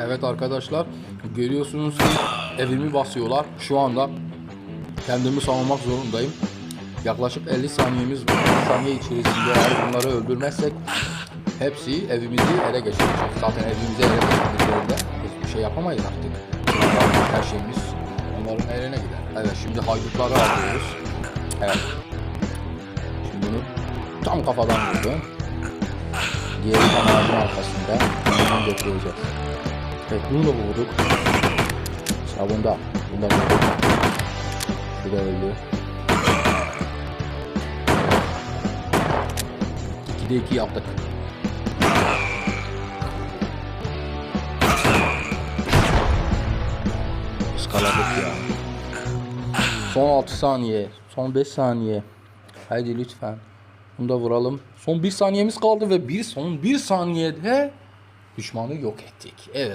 Evet arkadaşlar görüyorsunuz ki evimi basıyorlar. Şu anda kendimi savunmak zorundayım. Yaklaşık 50 saniyemiz var. 50 saniye içerisinde eğer bunları öldürmezsek hepsi evimizi ele geçirecek. Zaten evimizi ele geçirdiklerinde hiçbir şey yapamayız artık. Her şeyimiz onların eline gider. Evet şimdi haydutları alıyoruz. Evet. Şimdi bunu tam kafadan vurdum. Diğeri tam ağacın arkasında. Bunu götüreceğiz. Evet bunu da vurduk. Sabunda. Bunda vurduk. Bu da öldü. 2'de 2 yaptık. Iskaladık ya. Son 6 saniye. Son 5 saniye. Haydi lütfen. Bunu da vuralım. Son 1 saniyemiz kaldı ve bir son 1 saniyede düşmanı yok ettik. Evet.